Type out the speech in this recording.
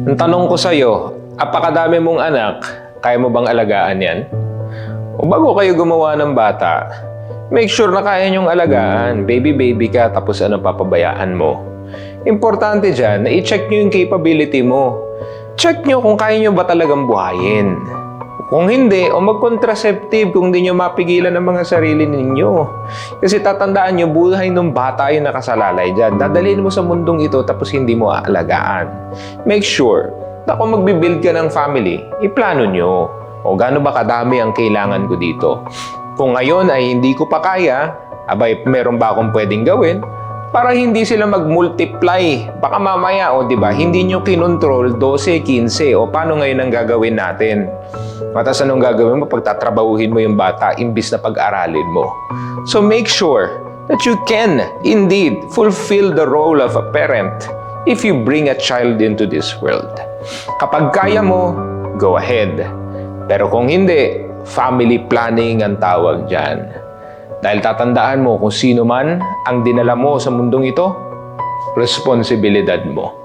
Ang tanong ko sa'yo, apakadami mong anak, kaya mo bang alagaan yan? O bago kayo gumawa ng bata, make sure na kaya niyong alagaan. Baby-baby ka, tapos ano papabayaan mo. Importante dyan na i-check niyo yung capability mo. Check niyo kung kaya niyo ba talagang buhayin. Kung hindi, o mag-contraceptive kung hindi nyo mapigilan ang mga sarili ninyo. Kasi tatandaan nyo, buhay ng bata yung nakasalalay dyan. Dadalhin mo sa mundong ito tapos hindi mo aalagaan. Make sure na kung magbibuild ka ng family, iplano nyo. O gaano ba kadami ang kailangan ko dito. Kung ngayon ay hindi ko pa kaya, abay meron ba akong pwedeng gawin? Para hindi sila mag-multiply. Baka mamaya, o di ba, hindi nyo kinontrol 12, 15, o paano ngayon ang gagawin natin? Matas anong gagawin mo? Pagtatrabahuhin mo yung bata, imbis na pag-aralin mo. So make sure that you can indeed fulfill the role of a parent if you bring a child into this world. Kapag kaya mo, go ahead. Pero kung hindi, family planning ang tawag dyan. Dahil tatandaan mo kung sino man ang dinala mo sa mundong ito, responsibilidad mo.